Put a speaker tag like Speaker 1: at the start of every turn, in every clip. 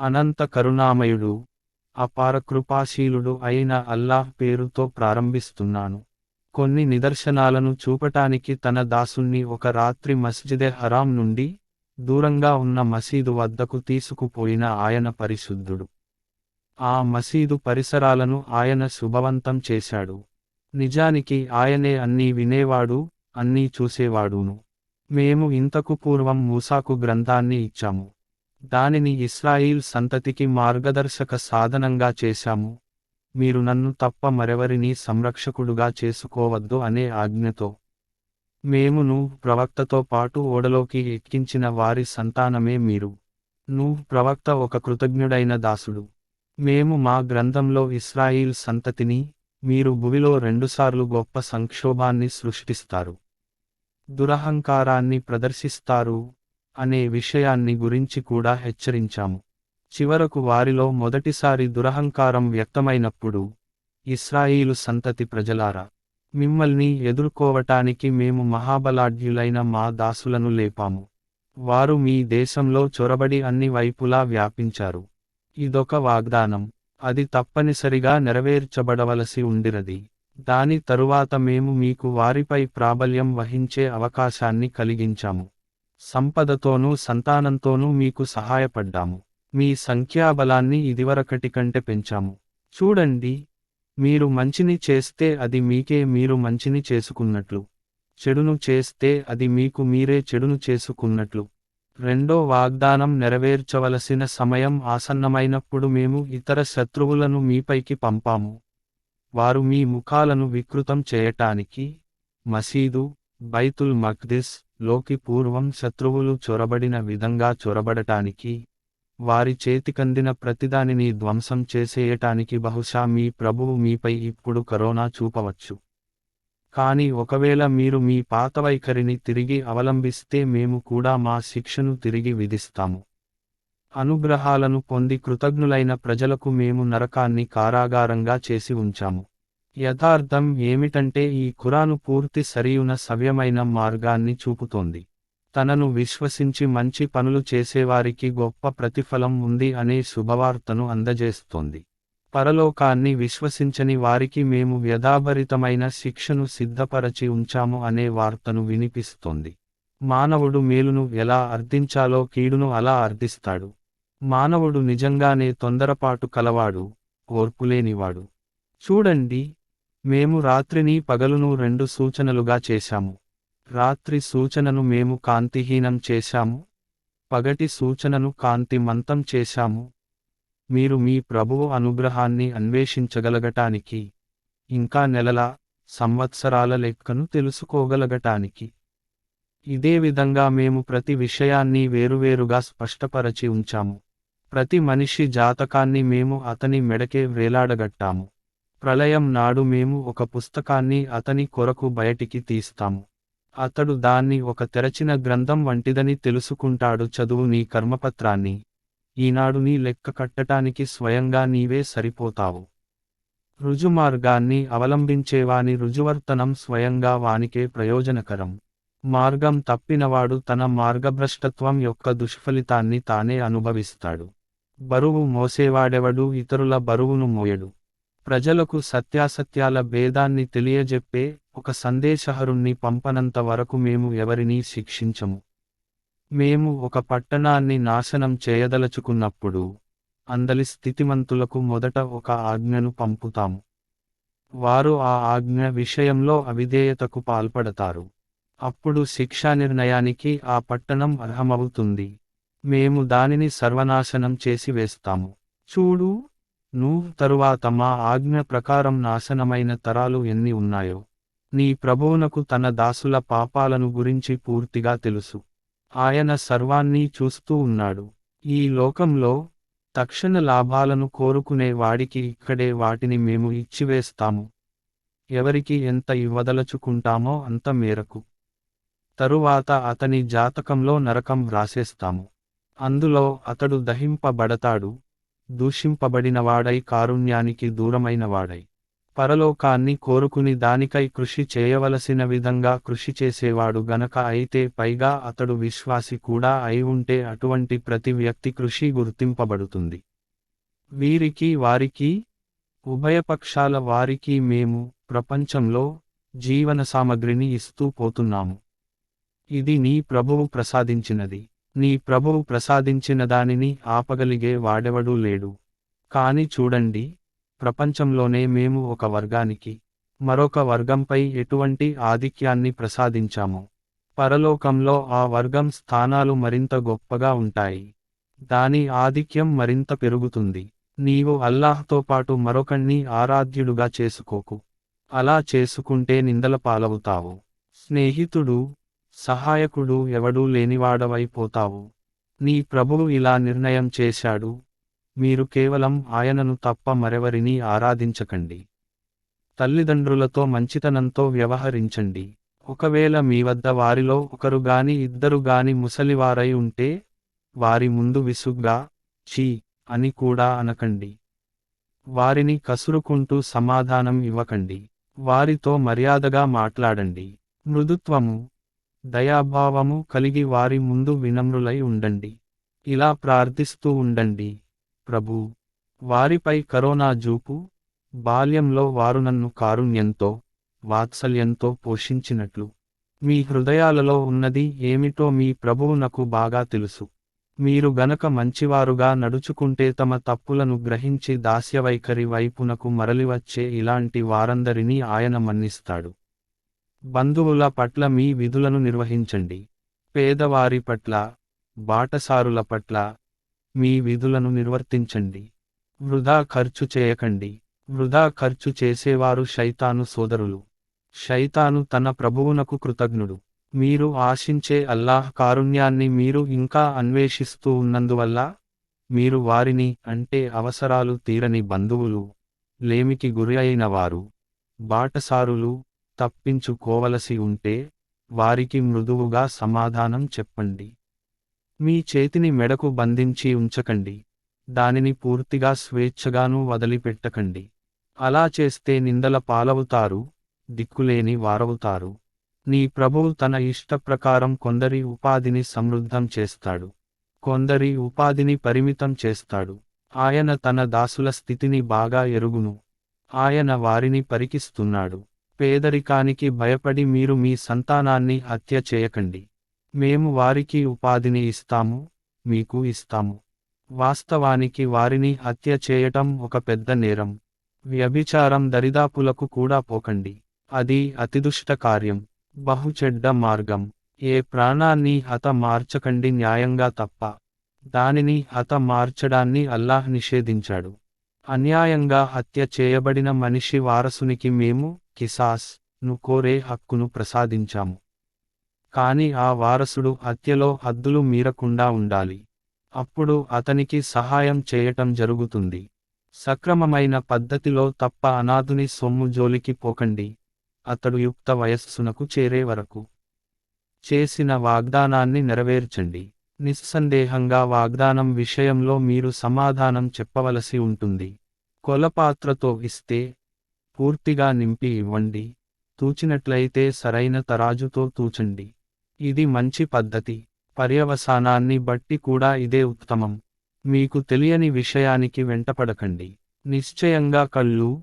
Speaker 1: అనంత కరుణామయుడు అపార కృపాశీలుడు అయిన అల్లాహ్ పేరుతో ప్రారంభిస్తున్నాను. కొన్ని నిదర్శనాలను చూపటానికి తన దాసుణ్ణి ఒక రాత్రి మస్జిదే హరాం నుండి దూరంగా ఉన్న మసీదు వద్దకు తీసుకుపోయిన ఆయన పరిశుద్ధుడు. ఆ మసీదు పరిసరాలను ఆయన శుభవంతం చేశాడు. నిజానికి ఆయనే అన్నీ వినేవాడు అన్నీ చూసేవాడును. మేము ఇంతకు పూర్వం మూసాకు గ్రంథాన్ని ఇచ్చాము. దానిని ఇస్రాయిల్ సంతతికి మార్గదర్శక సాధనంగా చేశాము. మీరు నన్ను తప్ప మరెవరినీ సంరక్షకుడుగా చేసుకోవద్దు అనే ఆజ్ఞతో. మేము నువ్వు ప్రవక్తతో పాటు ఓడలోకి ఎక్కించిన వారి సంతానమే మీరు. నువ్వు ప్రవక్త ఒక కృతజ్ఞుడైన దాసుడు. మేము మా గ్రంథంలో ఇస్రాయిల్ సంతతిని మీరు భువిలో రెండుసార్లు గొప్ప సంక్షోభాన్ని సృష్టిస్తారు. దురహంకారాన్ని ప్రదర్శిస్తారు. అనే విషయాన్ని గురించి కూడా హెచ్చరించాము. చివరకు వారిలో మొదటిసారి దురహంకారం వ్యక్తమైనప్పుడు ఇస్రాయిలు సంతతి ప్రజలారా మిమ్మల్ని ఎదుర్కోవటానికి మేము మహాబలాఢ్యులైన మా దాసులను లేపాము. వారు మీ దేశంలో చొరబడి అన్ని వైపులా వ్యాపించారు. ఇదొక వాగ్దానం. అది తప్పనిసరిగా నెరవేర్చబడవలసి ఉండిరది దాని తరువాత మేము మీకు వారిపై ప్రాబల్యం వహించే అవకాశాన్ని కలిగించాము. సంపదతోనూ సంతానంతోనూ మీకు సహాయపడ్డాము. మీ సంఖ్యాబలాన్ని ఇదివరకటి కంటే పెంచాము. చూడండి మీరు మంచిని చేస్తే అది మీకే మీరు మంచిని చేసుకున్నట్లు. చెడును చేస్తే అది మీకు మీరే చెడును చేసుకున్నట్లు. రెండో వాగ్దానం నెరవేర్చవలసిన సమయం ఆసన్నమైనప్పుడు మేము ఇతర శత్రువులను మీపైకి పంపాము. వారు మీ ముఖాలను వికృతం చేయటానికి మసీదు బైతుల్ మక్దిస్ లోకి పూర్వం శత్రువులు చొరబడిన విధంగా చొరబడటానికి వారి చేతికందిన ప్రతిదానిని ధ్వంసం చేసేయటానికి బహుశా మీ ప్రభువు మీపై ఇప్పుడు కరోనా చూపవచ్చు. కాని ఒకవేళ మీరు మీ పాత వైఖరిని తిరిగి అవలంబిస్తే మేము కూడా మా శిక్షను తిరిగి విధిస్తాము. అనుగ్రహాలను పొంది కృతజ్ఞులైన ప్రజలకు మేము నరకాన్ని కారాగారంగా చేసి ఉంచాము. యథార్థం ఏమిటంటే ఈ ఖురాను పూర్తి సరియున సవ్యమైన మార్గాన్ని చూపుతోంది. తనను విశ్వసించి మంచి పనులు చేసేవారికి గొప్ప ప్రతిఫలం ఉంది అనే శుభవార్తను అందజేస్తోంది. పరలోకాన్ని విశ్వసించని వారికి మేము వ్యధాభరితమైన శిక్షను సిద్ధపరచి ఉంచాము అనే వార్తను వినిపిస్తోంది. మానవుడు మేలును ఎలా అర్థించాలో కీడును అలా అర్థిస్తాడు. మానవుడు నిజంగానే తొందరపాటు కలవాడు ఓర్పులేనివాడు చూడండి మేము రాత్రిని పగలును రెండు సూచనలుగా చేశాము. రాత్రి సూచనను మేము కాంతిహీనం చేశాము. పగటి సూచనను కాంతిమంతం చేశాము. మీరు మీ ప్రభువు అనుగ్రహాన్ని అన్వేషించగలగటానికి ఇంకా నెలల సంవత్సరాల లెక్కను తెలుసుకోగలగటానికి. ఇదే విధంగా మేము ప్రతి విషయాన్ని వేరువేరుగా స్పష్టపరచి ఉంచాము. ప్రతి మనిషి జాతకాన్ని మేము అతని మెడకే వేలాడగట్టాము. ప్రళయం నాడు మేము ఒక పుస్తకాన్ని అతని కొరకు బయటికి తీస్తాము. అతడు దాన్ని ఒక తెరచిన గ్రంథం వంటిదని తెలుసుకుంటాడు చదువు నీ కర్మపత్రాన్ని. ఈనాడు నీ లెక్క కట్టటానికి స్వయంగా నీవే సరిపోతావు. రుజుమార్గాన్ని అవలంబించేవాని రుజువర్తనం స్వయంగా వానికే ప్రయోజనకరం. మార్గం తప్పినవాడు తన మార్గభ్రష్టత్వం యొక్క దుష్ఫలితాన్ని తానే అనుభవిస్తాడు. బరువు మోసేవాడెవడు ఇతరుల బరువును మోయడు. ప్రజలకు సత్యాసత్యాల భేదాన్ని తెలియజెప్పే ఒక సందేశహరుణ్ణి పంపనంత వరకు మేము ఎవరినీ శిక్షించము. మేము ఒక పట్టణాన్ని నాశనం చేయదలచుకున్నప్పుడు అందలి స్థితిమంతులకు మొదట ఒక ఆజ్ఞను పంపుతాము. వారు ఆ ఆజ్ఞ విషయంలో అవిధేయతకు పాల్పడతారు. అప్పుడు శిక్షా నిర్ణయానికి ఆ పట్టణం అర్హమవుతుంది. మేము దానిని సర్వనాశనం చేసి వేస్తాము చూడు నువ్వు తరువాత మా ఆజ్ఞ ప్రకారం నాశనమైన తరాలు ఎన్ని ఉన్నాయో. నీ ప్రభువునకు తన దాసుల పాపాలను గురించి పూర్తిగా తెలుసు. ఆయన సర్వాన్నీ చూస్తూ ఉన్నాడు. ఈ లోకంలో తక్షణ లాభాలను కోరుకునే వాడికి ఇక్కడే వాటిని మేము ఇచ్చివేస్తాము. ఎవరికి ఎంత ఇవ్వదలుచుకుంటామో అంత మేరకు. తరువాత అతని జాతకంలో నరకం వ్రాసేస్తాము అందులో అతడు దహింపబడతాడు. దూషింపబడినవాడై కారుణ్యానికి దూరమైనవాడై. పరలోకాన్ని కోరుకుని దానికై కృషి చేయవలసిన విధంగా కృషి చేసేవాడు గనక అయితే పైగా అతడు విశ్వాసి కూడా అయి ఉంటే అటువంటి ప్రతి వ్యక్తి కృషి గుర్తింపబడుతుంది. వీరికి వారికి ఉభయపక్షాల వారికి మేము ప్రపంచంలో జీవన సామగ్రిని ఇస్తూ పోతున్నాము. ఇది నీ ప్రభువు ప్రసాదించినది. నీ ప్రభువు ప్రసాదించిన దానిని ఆపగలిగే వాడెవడూ లేడు. కాని చూడండి ప్రపంచంలోనే మేము ఒక వర్గానికి మరొక వర్గంపై ఎటువంటి ఆధిక్యాన్ని ప్రసాదించాము. పరలోకంలో ఆ వర్గం స్థానాలు మరింత గొప్పగా ఉంటాయి. దాని ఆధిక్యం మరింత పెరుగుతుంది. నీవు అల్లాహ్తో పాటు మరొకణ్ణి ఆరాధ్యుడుగా చేసుకోకు. అలా చేసుకుంటే నిందల పాలవుతావు. స్నేహితుడు సహాయకుడు ఎవడూ లేనివాడవైపోతావు. నీ ప్రభువు ఇలా నిర్ణయం చేశాడు. మీరు కేవలం ఆయనను తప్ప మరెవరినీ ఆరాధించకండి. తల్లిదండ్రులతో మంచితనంతో వ్యవహరించండి. ఒకవేళ మీ వద్ద వారిలో ఒకరు గాని ఇద్దరు గాని ముసలివారై ఉంటే వారి ముందు విసుగ్గా చీ అని కూడా అనకండి. వారిని కసురుకుంటూ సమాధానం ఇవ్వకండి. వారితో మర్యాదగా మాట్లాడండి. మృదుత్వము దయాభావము కలిగి వారి ముందు వినమ్రులై ఉండండి. ఇలా ప్రార్థిస్తూ ఉండండి. ప్రభూ వారిపై కరోనా జూపు బాల్యంలో వారు నన్ను కారుణ్యంతో వాత్సల్యంతో పోషించినట్లు. మీ హృదయాలలో ఉన్నది ఏమిటో మీ ప్రభువునకు బాగా తెలుసు. మీరు గనక మంచివారుగా నడుచుకుంటే తమ తప్పులను గ్రహించి దాస్యవైఖరి వైపునకు మరలివచ్చే ఇలాంటి వారందరినీ ఆయన మన్నిస్తాడు. బంధువుల పట్ల మీ విధులను నిర్వహించండి. పేదవారి పట్ల బాటసారుల పట్ల మీ విధులను నిర్వర్తించండి. వృధా ఖర్చు చేయకండి. వృధా ఖర్చు చేసేవారు శైతాను సోదరులు. శైతాను తన ప్రభువునకు కృతజ్ఞుడు. మీరు ఆశించే అల్లాహ్ కారుణ్యాన్ని మీరు ఇంకా అన్వేషిస్తూ ఉన్నందువల్ల మీరు వారిని అంటే అవసరాలు తీరని బంధువులు లేమికి గురి అయిన వారు బాటసారులు తప్పించుకోవలసి ఉంటే వారికి మృదువుగా సమాధానం చెప్పండి. మీ చేతిని మెడకు బంధించి ఉంచకండి. దానిని పూర్తిగా స్వేచ్ఛగానూ వదిలిపెట్టకండి. అలా చేస్తే నిందల పాలవుతారు దిక్కులేని వారవుతారు. నీ ప్రభువు తన ఇష్టప్రకారం కొందరి ఉపాధిని సమృద్ధం చేస్తాడు. కొందరి ఉపాధిని పరిమితం చేస్తాడు. ఆయన తన దాసుల స్థితిని బాగా ఎరుగును. ఆయన వారిని పరికిస్తున్నాడు. పేదరికానికి భయపడి మీరు మీ సంతానాన్ని హత్య చేయకండి. మేము వారికి ఉపాధిని ఇస్తాము మీకు ఇస్తాము. వాస్తవానికి వారిని హత్య చేయటం ఒక పెద్ద నేరం. వ్యభిచారం దరిదాపులకు కూడా పోకండి. అది అతిదుష్ట కార్యం. బహుచెడ్డ మార్గం. ఏ ప్రాణాన్ని హత మార్చకండి న్యాయంగా తప్ప. దానిని హత మార్చడాన్ని అల్లాహ్ నిషేధించాడు. అన్యాయంగా హత్య చేయబడిన మనిషి వారసునికి మేము కిసాస్ను కోరే హక్కును ప్రసాదించాము. కాని ఆ వారసుడు హత్యలో హద్దులు మీరకుండా ఉండాలి. అప్పుడు అతనికి సహాయం చేయటం జరుగుతుంది. సక్రమమైన పద్ధతిలో తప్ప అనాథుని సొమ్ము జోలికి పోకండి. అతడు యుక్త వయస్సునకు చేరే వరకు. చేసిన వాగ్దానాన్ని నెరవేర్చండి. నిస్సందేహంగా వాగ్దానం విషయంలో మీరు సమాధానం చెప్పవలసి ఉంటుంది. కొలపాత్రతో ఇస్తే పూర్తిగా నింపి ఇవ్వండి. తూచినట్లయితే సరైన తరాజుతో తూచండి. ఇది మంచి పద్ధతి. పర్యవసానాన్ని బట్టి కూడా ఇదే ఉత్తమం. మీకు తెలియని విషయానికి వెంటపడకండి. నిశ్చయంగా కళ్ళు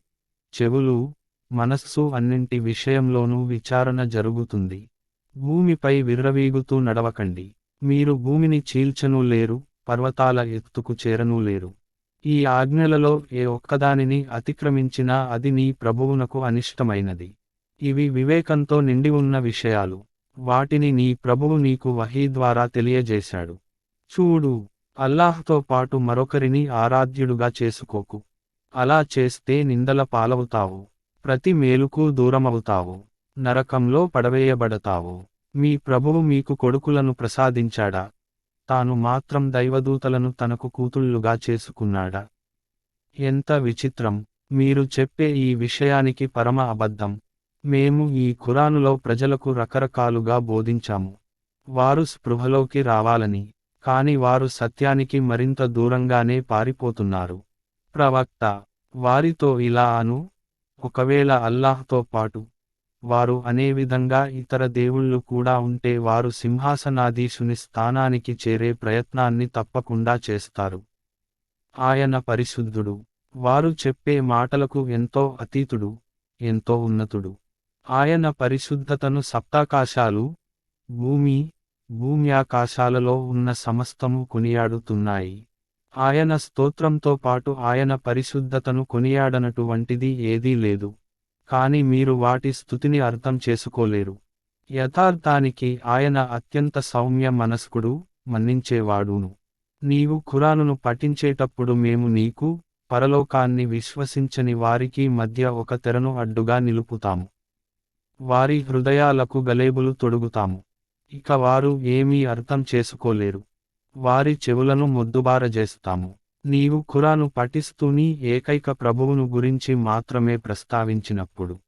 Speaker 1: చెవులు మనస్సు అన్నింటి విషయంలోనూ విచారణ జరుగుతుంది. భూమిపై విర్రవీగుతూ నడవకండి. మీరు భూమిని చీల్చనూ లేరు పర్వతాల ఎత్తుకు చేరనూ లేరు ఈ ఆజ్ఞలలో ఏ ఒక్కదానిని అతిక్రమించినా అది నీ ప్రభువునకు అనిష్టమైనది. ఇవి వివేకంతో నిండి ఉన్న విషయాలు. వాటిని నీ ప్రభువు నీకు వహీ ద్వారా తెలియజేశాడు. చూడు అల్లాహ్తో పాటు మరొకరిని ఆరాధ్యుడుగా చేసుకోకు. అలా చేస్తే నిందల పాలవుతావు. ప్రతి మేలుకు దూరమవుతావు. నరకంలో పడవేయబడతావు. మీ ప్రభువు మీకు కొడుకులను ప్రసాదించాడా? తాను మాత్రం దైవదూతలను తనకు కూతుళ్ళుగా చేసుకున్నాడా? ఎంత విచిత్రం! మీరు చెప్పే ఈ విషయానికి పరమ అబద్ధం. మేము ఈ ఖురానులో ప్రజలకు రకరకాలుగా బోధించాము. వారు స్పృహలోకి రావాలని కాని వారు సత్యానికి మరింత దూరంగానే పారిపోతున్నారు. ప్రవక్త వారితో ఇలా అను. ఒకవేళ అల్లాహ్తో పాటు వారు అనేవిధంగా ఇతర దేవుళ్ళు కూడా ఉంటే వారు సింహాసనాధీశుని స్థానానికి చేరే ప్రయత్నాన్ని తప్పకుండా చేస్తారు. ఆయన పరిశుద్ధుడు. వారు చెప్పే మాటలకు ఎంతో అతీతుడు ఎంతో ఉన్నతుడు. ఆయన పరిశుద్ధతను సప్తాకాశాలు భూమి భూమ్యాకాశాలలో ఉన్న సమస్తము కొనియాడుతున్నాయి. ఆయన స్తోత్రంతో పాటు ఆయన పరిశుద్ధతను కొనియాడనటువంటిది ఏదీ లేదు. కాని మీరు వాటి స్థుతిని అర్థం చేసుకోలేరు. యథార్థానికి ఆయన అత్యంత సౌమ్య మనస్కుడు మన్నించేవాడును. నీవు ఖురానును పఠించేటప్పుడు మేము నీకు పరలోకాన్ని విశ్వసించని వారికి మధ్య ఒక తెరను అడ్డుగా నిలుపుతాము. వారి హృదయాలకు గలేబులు తొడుగుతాము. ఇక వారు ఏమీ అర్థం చేసుకోలేరు. వారి చెవులను మొద్దుబారజేస్తాము. నీవు ఖురాను పఠిస్తూని ఏకైక ప్రభువును గురించి మాత్రమే ప్రస్తావించినప్పుడు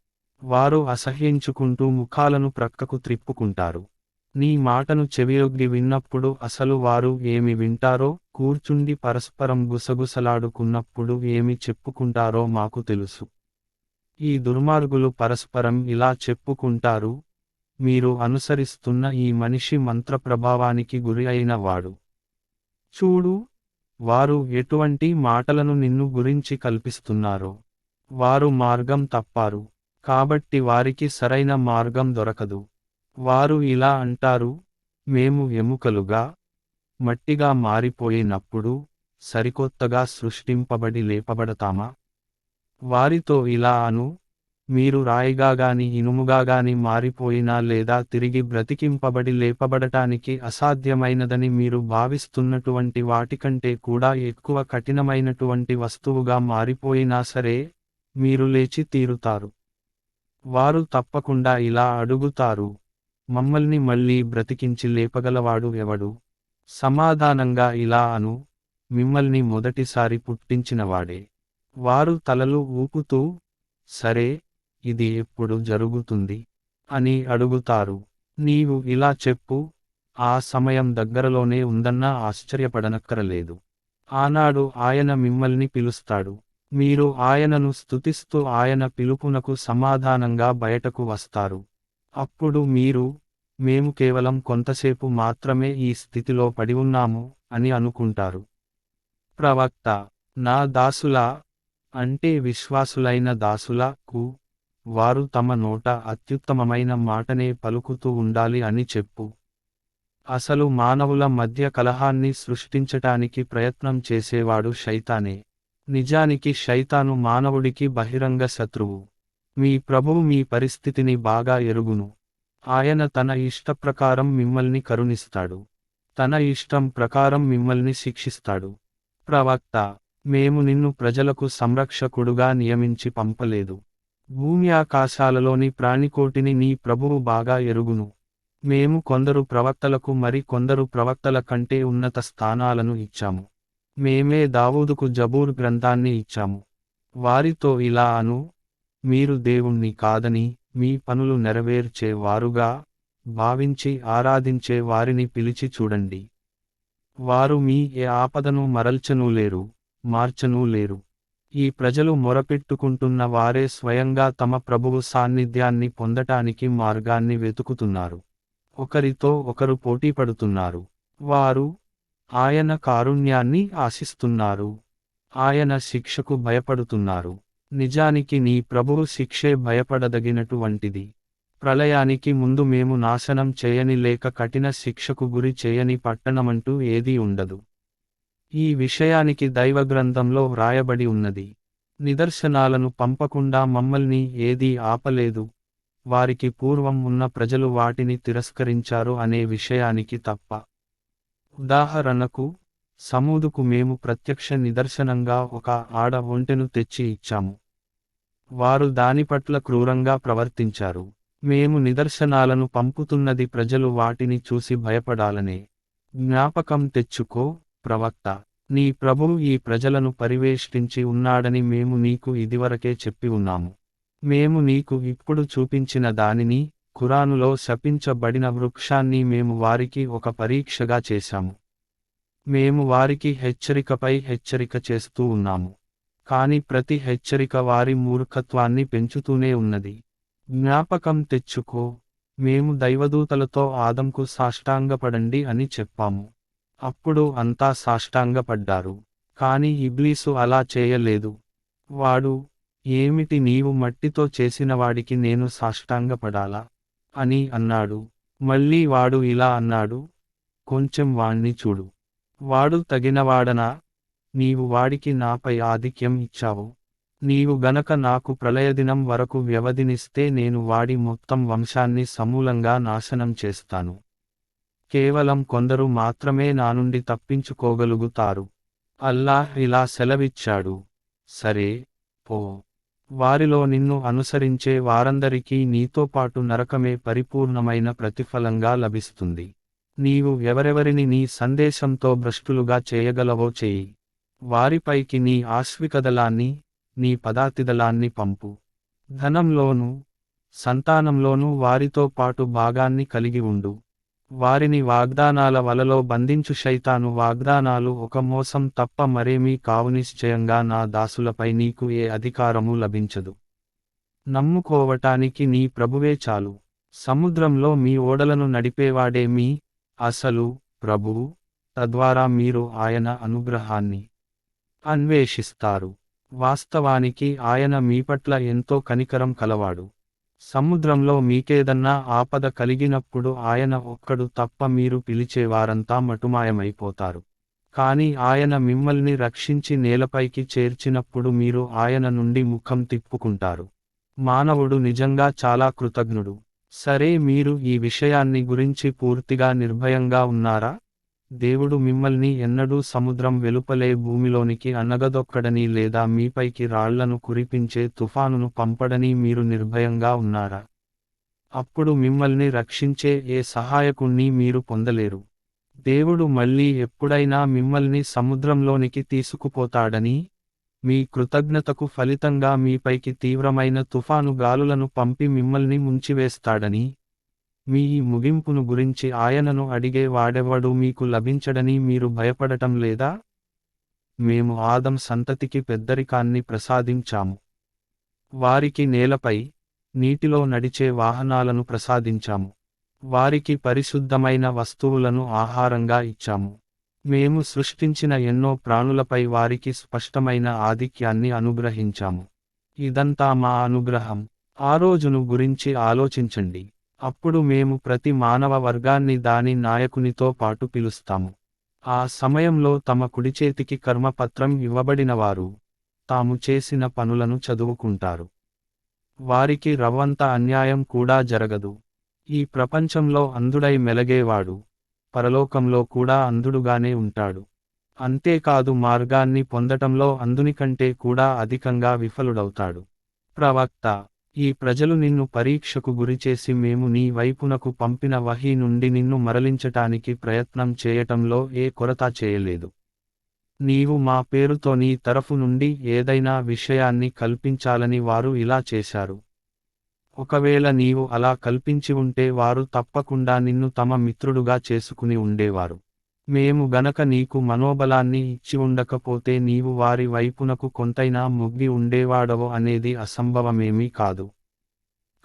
Speaker 1: వారు అసహ్యించుకుంటూ ముఖాలను ప్రక్కకు త్రిప్పుకుంటారు. నీ మాటను చెవియొగ్గి విన్నప్పుడు అసలు వారు ఏమి వింటారో కూర్చుండి పరస్పరం గుసగుసలాడుకున్నప్పుడు ఏమి చెప్పుకుంటారో మాకు తెలుసు. ఈ దుర్మార్గులు పరస్పరం ఇలా చెప్పుకుంటారు మీరు అనుసరిస్తున్న ఈ మనిషి మంత్రప్రభావానికి గురి అయిన వాడు. చూడు వారు ఎటువంటి మాటలను నిన్ను గురించి కల్పిస్తున్నారో? వారు మార్గం తప్పారు. కాబట్టి వారికి సరైన మార్గం దొరకదు. వారు ఇలా అంటారు మేము ఎముకలుగా మట్టిగా మారిపోయినప్పుడు సరికొత్తగా సృష్టింపబడి లేపబడతామా? వారితో ఇలా అను మీరు రాయిగా గాని ఇనుముగా గాని మారిపోయినా లేదా తిరిగి బ్రతికింపబడి లేపబడటానికి అసాధ్యమైనదని మీరు భావిస్తున్నటువంటి వాటికంటే కూడా ఎక్కువ కఠినమైనటువంటి వస్తువుగా మారిపోయినా సరే మీరు లేచి తీరుతారు. వారు తప్పకుండా ఇలా అడుగుతారు. మమ్మల్ని మళ్ళీ బ్రతికించి లేపగలవాడు ఎవడు? సమాధానంగా ఇలా అను. మిమ్మల్ని మొదటిసారి పుట్టించినవాడే. వారు తలలు ఊపుతూ సరే ఇది ఎప్పుడు జరుగుతుంది? అని అడుగుతారు. నీవు ఇలా చెప్పు. ఆ సమయం దగ్గరలోనే ఉందన్నా ఆశ్చర్యపడనక్కరలేదు. ఆనాడు ఆయన మిమ్మల్ని పిలుస్తాడు. మీరు ఆయనను స్తుతిస్తూ ఆయన పిలుపునకు సమాధానంగా బయటకు వస్తారు. అప్పుడు మీరు మేము కేవలం కొంతసేపు మాత్రమే ఈ స్థితిలో పడి ఉన్నాము అని అనుకుంటారు. ప్రవక్త నా దాసులా? అంటే విశ్వాసులైన దాసులకు వారు తమ నోట అత్యుత్తమమైన మాటనే పలుకుతూ ఉండాలి అని చెప్పు. అసలు మానవుల మధ్య కలహాన్ని సృష్టించటానికి ప్రయత్నం చేసేవాడు శైతానే. నిజానికి శైతాను మానవుడికి బహిరంగ శత్రువు. మీ ప్రభువు మీ పరిస్థితిని బాగా ఎరుగును. ఆయన తన ఇష్టప్రకారం మిమ్మల్ని కరుణిస్తాడు. తన ఇష్టం ప్రకారం మిమ్మల్ని శిక్షిస్తాడు. ప్రవక్త మేము నిన్ను ప్రజలకు సంరక్షకుడుగా నియమించి పంపలేదు. భూమి ఆకాశాలలోని ప్రాణికోటిని నీ ప్రభువు బాగా ఎరుగును. మేము కొందరు ప్రవక్తలకు మరి కొందరు ప్రవక్తల కంటే ఉన్నత స్థానాలను ఇచ్చాము. మేమే దావూదుకు జబూర్ గ్రంథాన్ని ఇచ్చాము. వారితో ఇలా అను మీరు దేవుణ్ణి కాదని మీ పనులు నెరవేర్చే వారుగా భావించి ఆరాధించే వారిని పిలిచి చూడండి. వారు మీ ఏ ఆపదను మరల్చనూ లేరు మార్చనూ లేరు. ఈ ప్రజలు మొరపెట్టుకుంటున్న వారే స్వయంగా తమ ప్రభువు సాన్నిధ్యాన్ని పొందటానికి మార్గాన్ని వెతుకుతున్నారు. ఒకరితో ఒకరు పోటీపడుతున్నారు వారు ఆయన కారుణ్యాన్ని ఆశిస్తున్నారు. ఆయన శిక్షకు భయపడుతున్నారు. నిజానికి నీ ప్రభువు శిక్షే భయపడదగినటువంటిది ప్రళయానికి ముందు మేము నాశనం చేయని లేక కఠిన శిక్షకు గురి చేయని పట్టణమంటూ ఏదీ ఉండదు. ఈ విషయానికి దైవగ్రంథంలో వ్రాయబడి ఉన్నది. నిదర్శనాలను పంపకుండా మమ్మల్ని ఏదీ ఆపలేదు. వారికి పూర్వం ఉన్న ప్రజలు వాటిని తిరస్కరించారు అనే విషయానికి తప్ప. ఉదాహరణకు సమూదుకు మేము ప్రత్యక్ష నిదర్శనంగా ఒక ఆడ ఒంటెను తెచ్చి ఇచ్చాము. వారు దాని పట్ల క్రూరంగా ప్రవర్తించారు. మేము నిదర్శనాలను పంపుతున్నది ప్రజలు వాటిని చూసి భయపడాలనే జ్ఞాపకం తెచ్చుకో ప్రవక్త నీ ప్రభువు ఈ ప్రజలను పరివేష్టించి ఉన్నాడని మేము నీకు ఇదివరకే చెప్పి ఉన్నాము. మేము నీకు ఇప్పుడు చూపించిన దానిని ఖురానులో శపించబడిన వృక్షాన్ని మేము వారికి ఒక పరీక్షగా చేశాము. మేము వారికి హెచ్చరికపై హెచ్చరిక చేస్తూ ఉన్నాము. కాని ప్రతి హెచ్చరిక వారి మూర్ఖత్వాన్ని పెంచుతూనే ఉన్నది. జ్ఞాపకం తెచ్చుకో మేము దైవదూతలతో ఆదంకు సాష్టాంగపడండి అని చెప్పాము. అప్పుడు అంతా సాష్టాంగపడ్డారు కాని ఇబ్లీసు అలా చేయలేదు. వాడు ఏమిటి నీవు మట్టితో చేసినవాడికి నేను సాష్టాంగపడాలా అని అన్నాడు. మళ్ళీ వాడు ఇలా అన్నాడు. కొంచెం వాణ్ణి చూడు. వాడు తగినవాడనా? నీవు వాడికి నాపై ఆధిక్యం ఇచ్చావు. నీవు గనక నాకు ప్రళయదినం వరకు వ్యవధినిస్తే నేను వాడి మొత్తం వంశాన్ని సమూలంగా నాశనం చేస్తాను. కేవలం కొందరు మాత్రమే నా నుండి తప్పించుకోగలుగుతారు. అల్లాహ్ ఇలా సెలవిచ్చాడు. సరే పో. వారిలో నిన్ను అనుసరించే వారందరికీ నీతో పాటు నరకమే పరిపూర్ణమైన ప్రతిఫలంగా లభిస్తుంది. నీవు ఎవరెవరిని నీ సందేశంతో భ్రష్టులుగా చేయగలవో చేయి. వారిపైకి నీ ఆశ్వికదలాన్ని నీ పదాతిదలాన్ని పంపు. ధనంలోనూ సంతానంలోనూ వారితో పాటు భాగాన్ని కలిగి ఉండు. వారిని వాగ్దానాల వలలో బంధించు శైతాను వాగ్దానాలు ఒక మోసం తప్ప మరేమీ కావునిశ్చయంగా నా దాసులపై నీకు ఏ అధికారము లభించదు. నమ్ముకోవటానికి నీ ప్రభువే చాలు. సముద్రంలో మీ ఓడలను నడిపేవాడే మీ అసలు ప్రభువు తద్వారా మీరు ఆయన అనుగ్రహాన్ని అన్వేషిస్తారు. వాస్తవానికి ఆయన మీ పట్ల ఎంతో కనికరం కలవాడు. సముద్రంలో మీకేదన్నా ఆపద కలిగినప్పుడు ఆయన ఒక్కడు తప్ప మీరు పిలిచేవారంతా మటుమాయమైపోతారు. కాని ఆయన మిమ్మల్ని రక్షించి నేలపైకి చేర్చినప్పుడు మీరు ఆయన నుండి ముఖం తిప్పుకుంటారు. మానవుడు నిజంగా చాలా కృతజ్ఞుడు. సరే మీరు ఈ విషయాన్ని గురించి పూర్తిగా నిర్భయంగా ఉన్నారా? దేవుడు మిమ్మల్ని ఎన్నడూ సముద్రం వెలుపలే భూమిలోనికి అనగదొక్కడని లేదా మీపైకి రాళ్ళను కురిపించే తుఫానును పంపడని మీరు నిర్భయంగా ఉన్నారా? అప్పుడు మిమ్మల్ని రక్షించే ఏ సహాయకుణ్ణి మీరు పొందలేరు. దేవుడు మళ్ళీ ఎప్పుడైనా మిమ్మల్ని సముద్రంలోనికి తీసుకుపోతాడని మీ కృతజ్ఞతకు ఫలితంగా మీపైకి తీవ్రమైన తుఫాను గాలులను పంపి మిమ్మల్ని ముంచివేస్తాడని మీ ఈ ముగింపును గురించి ఆయనను అడిగే వాడెవడు మీకు లభించడని మీరు భయపడటం లేదా? మేము ఆదం సంతతికి పెద్దరికాన్ని ప్రసాదించాము. వారికి నేలపై నీటిలో నడిచే వాహనాలను ప్రసాదించాము. వారికి పరిశుద్ధమైన వస్తువులను ఆహారంగా ఇచ్చాము. మేము సృష్టించిన ఎన్నో ప్రాణులపై వారికి స్పష్టమైన ఆధిక్యాన్ని అనుగ్రహించాము. ఇదంతా మా అనుగ్రహం. ఆ రోజును గురించి ఆలోచించండి. అప్పుడు మేము ప్రతి మానవ వర్గాన్ని దాని నాయకునితో పాటు పిలుస్తాము. ఆ సమయంలో తమ కుడిచేతికి కర్మపత్రం ఇవ్వబడినవారు తాము చేసిన పనులను చదువుకుంటారు. వారికి రవ్వంత అన్యాయం కూడా జరగదు. ఈ ప్రపంచంలో అంధుడై మెలగేవాడు పరలోకంలో కూడా అంధుడుగానే ఉంటాడు. అంతేకాదు మార్గాన్ని పొందటంలో అందునికంటే కూడా అధికంగా విఫలుడవుతాడు. ప్రవక్త ఈ ప్రజలు నిన్ను పరీక్షకు గురిచేసి మేము నీ వైపునకు పంపిన వహీ నుండి నిన్ను మరలించటానికి ప్రయత్నం చేయటంలో ఏ కొరత చేయలేదు. నీవు మా పేరుతో నీ తరఫు నుండి ఏదైనా విషయాన్ని కల్పించాలని వారు ఇలా చేశారు. ఒకవేళ నీవు అలా కల్పించి ఉంటే వారు తప్పకుండా నిన్ను తమ మిత్రుడుగా చేసుకుని ఉండేవారు. మేము గనక నీకు మనోబలాన్ని ఇచ్చి ఉండకపోతే నీవు వారి వైపునకు కొంతైనా మొగ్గి ఉండేవాడవో అనేది అసంభవమేమీ కాదు.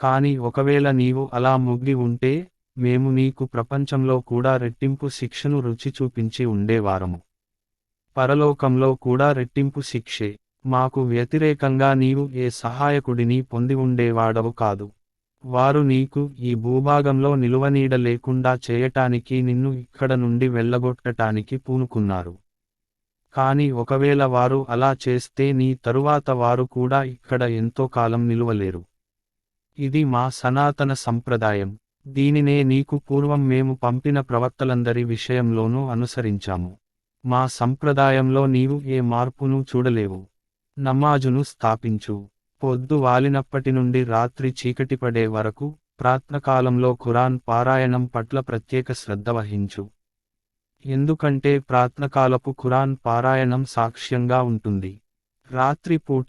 Speaker 1: కాని ఒకవేళ నీవు అలా మొగ్గి ఉంటే మేము నీకు ప్రపంచంలో కూడా రెట్టింపు శిక్షను రుచి చూపించి ఉండేవారము. పరలోకంలో కూడా రెట్టింపు శిక్షే. మాకు వ్యతిరేకంగా నీవు ఏ సహాయకుడిని పొంది ఉండేవాడవు కాదు. వారు నీకు ఈ భూభాగంలో నిలువనీడ లేకుండా చేయటానికి నిన్ను ఇక్కడ నుండి వెళ్ళగొట్టటానికి పూనుకున్నారు. కాని ఒకవేళ వారు అలా చేస్తే నీ తరువాత వారు కూడా ఇక్కడ ఎంతో కాలం నిలువలేరు. ఇది మా సనాతన సంప్రదాయం. దీనినే నీకు పూర్వం మేము పంపిన ప్రవక్తలందరి విషయంలోనూ అనుసరించాము. మా సంప్రదాయంలో నీవు ఏ మార్పును చూడలేవు. నమాజును స్థాపించు. పొద్దు వాలినప్పటి నుండి రాత్రి చీకటిపడే వరకు ప్రాత్నకాలంలో ఖురాన్ పారాయణం పట్ల ప్రత్యేక శ్రద్ధ వహించు. ఎందుకంటే ప్రాత్నకాలపు ఖురాన్ పారాయణం సాక్ష్యంగా ఉంటుంది. రాత్రి పూట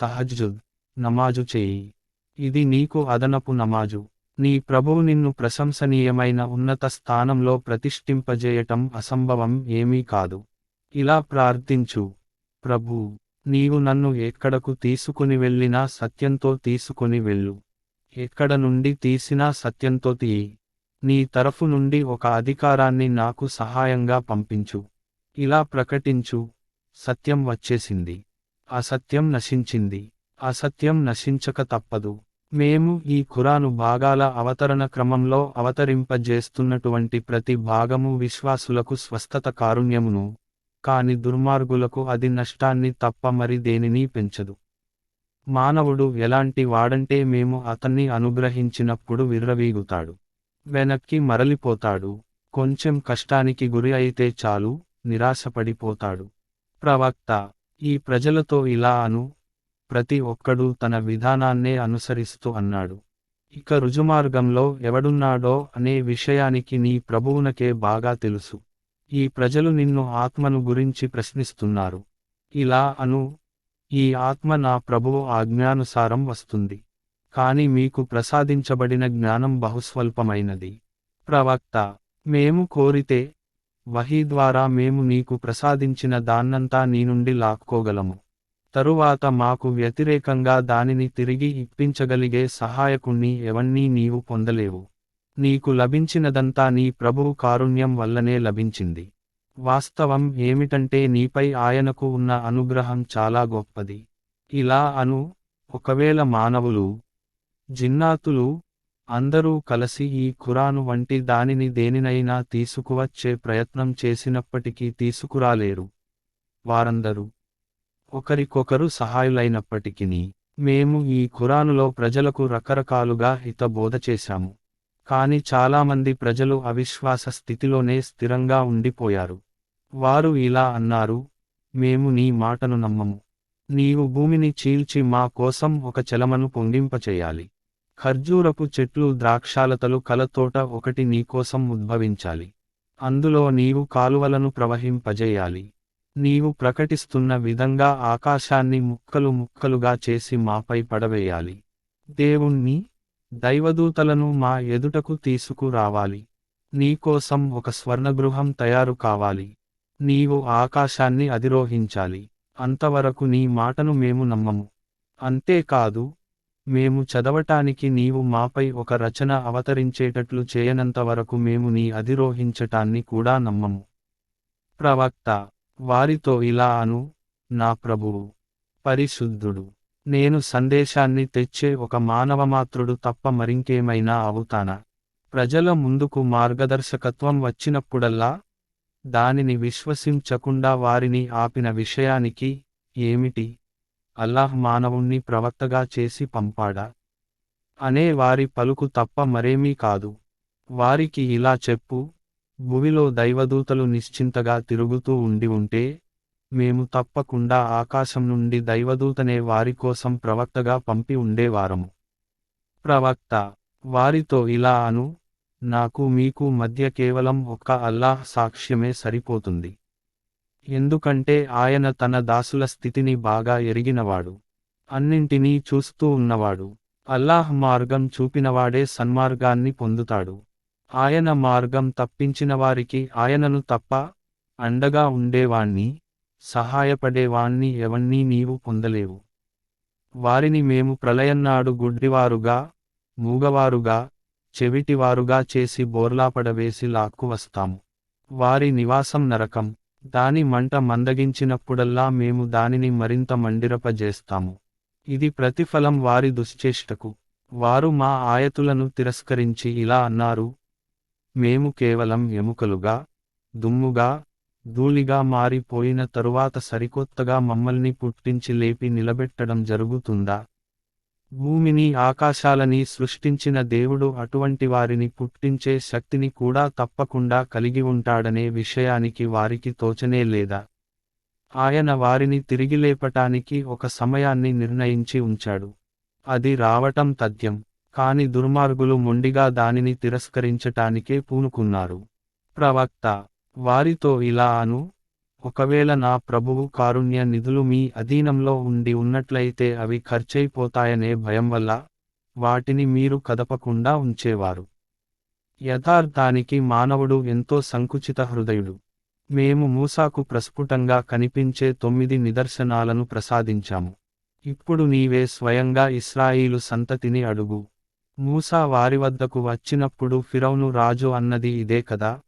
Speaker 1: తహజ్జుద్ నమాజు చేయి. ఇది నీకు అదనపు నమాజు. నీ ప్రభువు నిన్ను ప్రశంసనీయమైన ఉన్నత స్థానంలో ప్రతిష్ఠింపజేయటం అసంభవం ఏమీ కాదు. ఇలా ప్రార్థించు. ప్రభు నీవు నన్ను ఎక్కడకు తీసుకుని వెళ్ళినా సత్యంతో తీసుకుని వెళ్ళు. ఎక్కడ నుండి తీసినా సత్యంతో తీయి. నీ తరఫు నుండి ఒక అధికారాన్ని నాకు సహాయంగా పంపించు. ఇలా ప్రకటించు. సత్యం వచ్చేసింది. అసత్యం నశించింది. అసత్యం నశించక తప్పదు. మేము ఈ ఖురాను భాగాల అవతరణ క్రమంలో అవతరింపజేస్తున్నటువంటి ప్రతి భాగము విశ్వాసులకు స్వస్థత కారుణ్యమును కాని దుర్మార్గులకు అది నష్టాన్ని తప్ప మరి దేనినీ పెంచదు. మానవుడు ఎలాంటి వాడంటే మేము అతన్ని అనుగ్రహించినప్పుడు విర్రవీగుతాడు. వెనక్కి మరలిపోతాడు. కొంచెం కష్టానికి గురి అయితే చాలు నిరాశపడిపోతాడు. ప్రవక్త ఈ ప్రజలతో ఇలా అను. ప్రతి ఒక్కడూ తన విధానాన్నే అనుసరిస్తూ అన్నాడు. ఇక రుజుమార్గంలో ఎవడున్నాడో అనే విషయానికి నీ ప్రభువునకే బాగా తెలుసు. ఈ ప్రజలు నిన్ను ఆత్మను గురించి ప్రశ్నిస్తున్నారు. ఇలా అను ఈ ఆత్మ నా ప్రభువు ఆజ్ఞానుసారం వస్తుంది. కాని మీకు ప్రసాదించబడిన జ్ఞానం బహుస్వల్పమైనది. ప్రవక్త మేము కోరితే వహీ ద్వారా మేము నీకు ప్రసాదించిన దాన్నంతా నీ నుండి లాక్కోగలము. తరువాత మాకు వ్యతిరేకంగా దానిని తిరిగి ఇప్పించగలిగే సహాయకుణ్ణి ఎవన్నీ నీవు పొందలేవు. నీకు లభించినదంతా నీ ప్రభువు కారుణ్యం వల్లనే లభించింది. వాస్తవం ఏమిటంటే నీపై ఆయనకు ఉన్న అనుగ్రహం చాలా గొప్పది. ఇలా అను ఒకవేళ మానవులు జిన్నాతులు అందరూ కలిసి ఈ ఖురాను వంటి దానిని దేనినైనా తీసుకువచ్చే ప్రయత్నం చేసినప్పటికీ తీసుకురాలేరు. వారందరూ ఒకరికొకరు సహాయులైనప్పటికీ మేము ఈ ఖురానులో ప్రజలకు రకరకాలుగా హితబోధ చేశాము. కాని చాలామంది ప్రజలు అవిశ్వాస స్థితిలోనే స్థిరంగా ఉండిపోయారు. వారు ఇలా అన్నారు మేము నీ మాటను నమ్మము. నీవు భూమిని చీల్చి మా కోసం ఒక చలమను పొంగింపచేయాలి. ఖర్జూరపు చెట్లు ద్రాక్షాలతలు కలతోట ఒకటి నీకోసం ఉద్భవించాలి. అందులో నీవు కాలువలను ప్రవహింపజేయాలి. నీవు ప్రకటిస్తున్న విధంగా ఆకాశాన్ని ముక్కలు ముక్కలుగా చేసి మాపై పడవేయాలి. దేవుణ్ణి దైవదూతలను మా ఎదుటకు తీసుకురావాలి. నీకోసం ఒక స్వర్ణగృహం తయారు కావాలి. నీవు ఆకాశాన్ని అధిరోహించాలి. అంతవరకు నీ మాటను మేము నమ్మము. అంతేకాదు మేము చదవటానికి నీవు మాపై ఒక రచన అవతరించేటట్లు చేయనంతవరకు మేము నీ అధిరోహించటాన్ని కూడా నమ్మము. ప్రవక్త వారితో ఇలా అను నా ప్రభువు పరిశుద్ధుడు. నేను సందేశాన్ని తెచ్చే ఒక మానవమాత్రుడు తప్ప మరింకేమైనా అవుతానా? ప్రజల ముందుకు మార్గదర్శకత్వం వచ్చినప్పుడల్లా దానిని విశ్వసించకుండా వారిని ఆపిన విషయానికి ఏమిటి? అల్లాహ్ మానవుణ్ణి ప్రవక్తగా చేసి పంపాడా? అనే వారి పలుకు తప్ప మరేమీ కాదు. వారికి ఇలా చెప్పు భువిలో దైవదూతలు నిశ్చింతగా తిరుగుతూ ఉండి ఉంటే మేము తప్పకుండా ఆకాశం నుండి దైవదూతనే వారి కోసం ప్రవక్తగా పంపి ఉండేవారము. ప్రవక్త వారితో ఇలా అను నాకు మీకు మధ్య కేవలం ఒక్క అల్లాహ్ సాక్ష్యమే సరిపోతుంది. ఎందుకంటే ఆయన తన దాసుల స్థితిని బాగా ఎరిగినవాడు. అన్నింటినీ చూస్తూ ఉన్నవాడు. అల్లాహ్ మార్గం చూపినవాడే సన్మార్గాన్ని పొందుతాడు. ఆయన మార్గం తప్పించిన వారికి ఆయనను తప్ప అండగా ఉండేవాణ్ణి. సహాయపడేవాణ్ణి ఎవన్నీ నీవు పొందలేవు. వారిని మేము ప్రళయన్నాడు గుడ్డివారుగా మూగవారుగా చెవిటివారుగా చేసి బోర్లాపడవేసి లాక్కు వస్తాము. వారి నివాసం నరకం. దాని మంట మందగించినప్పుడల్లా మేము దానిని మరింత మండిరపజేస్తాము. ఇది ప్రతిఫలం వారి దుశ్చేష్టకు. వారు మా ఆయతులను తిరస్కరించి ఇలా అన్నారు. మేము కేవలం ఎముకలుగా దుమ్ముగా ధూళిగా మారిపోయిన తరువాత సరికొత్తగా మమ్మల్ని పుట్టించి లేపి నిలబెట్టడం జరుగుతుందా? భూమిని ఆకాశాలని సృష్టించిన దేవుడు అటువంటి వారిని పుట్టించే శక్తిని కూడా తప్పకుండా కలిగి ఉంటాడనే విషయానికి వారికి తోచనే లేదా? ఆయన వారిని తిరిగి లేపటానికి ఒక సమయాన్ని నిర్ణయించి ఉంచాడు. అది రావటం తథ్యం. కాని దుర్మార్గులు మొండిగా దానిని తిరస్కరించటానికే పూనుకున్నారు. ప్రవక్త వారితో ఇలా అను ఒకవేళ నా ప్రభువు కారుణ్య నిధులు మీ అధీనంలో ఉండి ఉన్నట్లయితే అవి ఖర్చయిపోతాయనే భయం వల్ల వాటిని మీరు కదపకుండా ఉంచేవారు. యథార్థానికి మానవుడు ఎంతో సంకుచిత హృదయుడు. మేము మూసాకు ప్రస్ఫుటంగా కనిపించే తొమ్మిది నిదర్శనాలను ప్రసాదించాము. ఇప్పుడు నీవే స్వయంగా ఇస్రాయిలు సంతతిని అడుగు. మూసా వారి వద్దకు వచ్చినప్పుడు ఫిరౌను రాజు అన్నది ఇదే కదా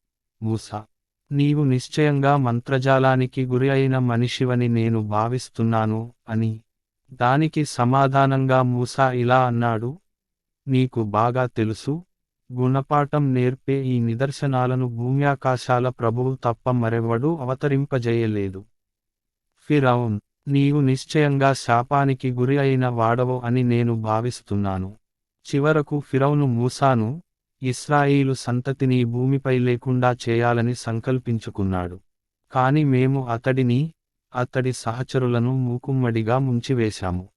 Speaker 1: మూసా. నీవు నిశ్చయంగా మంత్రజాలానికి గురి అయిన మనిషివని నేను భావిస్తున్నాను అని. దానికి సమాధానంగా మూసా ఇలా అన్నాడు. నీకు బాగా తెలుసు. గుణపాఠం నేర్పే ఈ నిదర్శనాలను భూమ్యాకాశాల ప్రభువు తప్ప మరెవడూ అవతరింపజేయలేదు. ఫిరౌన్ నీవు నిశ్చయంగా శాపానికి గురి అయిన వాడవు అని నేను భావిస్తున్నాను. చివరకు ఫిరౌను మూసాను. ఇస్రాయిలు సంతతిని భూమిపై లేకుండా చేయాలని సంకల్పించుకున్నాడు. కాని మేము అతడిని అతడి సహచరులను మూకుమ్మడిగా ముంచివేశాము.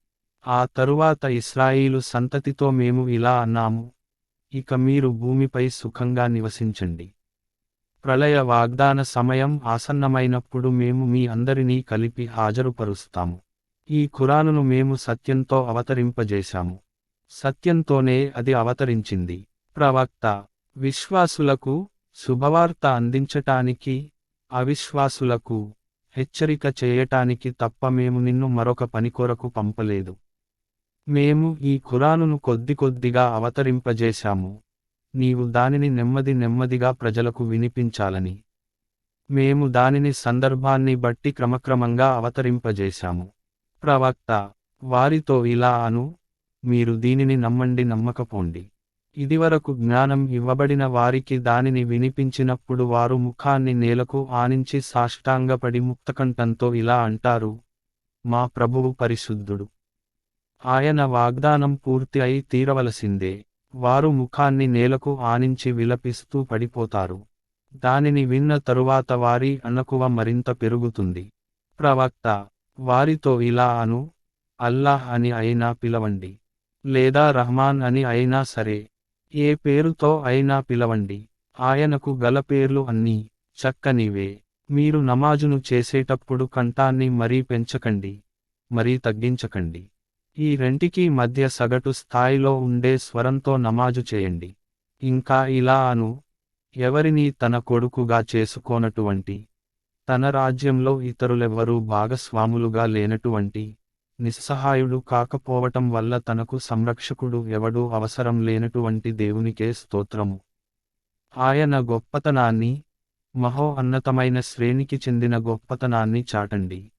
Speaker 1: ఆ తరువాత ఇస్రాయిలు సంతతితో మేము ఇలా అన్నాము ఇక మీరు భూమిపై సుఖంగా నివసించండి. ప్రళయ వాగ్దాన సమయం ఆసన్నమైనప్పుడు మేము మీ అందరినీ కలిపి హాజరుపరుస్తాము. ఈ ఖురానును మేము సత్యంతో అవతరింపజేశాము. సత్యంతోనే అది అవతరించింది. ప్రవక్త విశ్వాసులకు శుభవార్త అందించటానికి అవిశ్వాసులకు హెచ్చరిక చేయటానికి తప్ప మేము నిన్ను మరొక పని కొరకు పంపలేదు. మేము ఈ ఖురానును కొద్ది కొద్దిగా అవతరింపజేశాము. నీవు దానిని నెమ్మది నెమ్మదిగా ప్రజలకు వినిపించాలని. మేము దానిని సందర్భాన్ని బట్టి క్రమక్రమంగా అవతరింపజేశాము. ప్రవక్త వారితో ఇలా అను మీరు దీనిని నమ్మండి నమ్మకపోండి. ఇదివరకు జ్ఞానం ఇవ్వబడిన వారికి దానిని వినిపించినప్పుడు వారు ముఖాన్ని నేలకు ఆనించి సాష్టాంగపడి ముక్తకంఠంతో ఇలా అంటారు మా ప్రభువు పరిశుద్ధుడు. ఆయన వాగ్దానం పూర్తి అయి తీరవలసిందే. వారు ముఖాన్ని నేలకు ఆనించి విలపిస్తూ పడిపోతారు. దానిని విన్న తరువాత వారి అణకువ మరింత పెరుగుతుంది. ప్రవక్త వారితో ఇలా అను అల్లాహ్ అని అయినా పిలవండి. లేదా రహమాన్ అని అయినా సరే ఏ పేరుతో అయినా పిలవండి. ఆయనకు గల పేర్లు అన్నీ చక్కనివే. మీరు నమాజును చేసేటప్పుడు కంఠాన్ని మరీ పెంచకండి. మరీ తగ్గించకండి. ఈ రెంటికి మధ్య సగటు స్థాయిలో ఉండే స్వరంతో నమాజు చేయండి. ఇంకా ఇలా అను. ఎవరిని తన కొడుకుగా చేసుకోనటువంటి తన రాజ్యంలో ఇతరులెవ్వరూ భాగస్వాములుగా లేనటువంటి నిస్సహాయుడు కాకపోవటం వల్ల తనకు సంరక్షకుడు ఎవడూ అవసరం లేనటువంటి దేవునికే స్తోత్రము. ఆయన గొప్పతనాన్ని మహో అన్నతమైన శ్రేణికి చెందిన గొప్పతనాన్ని చాటండి.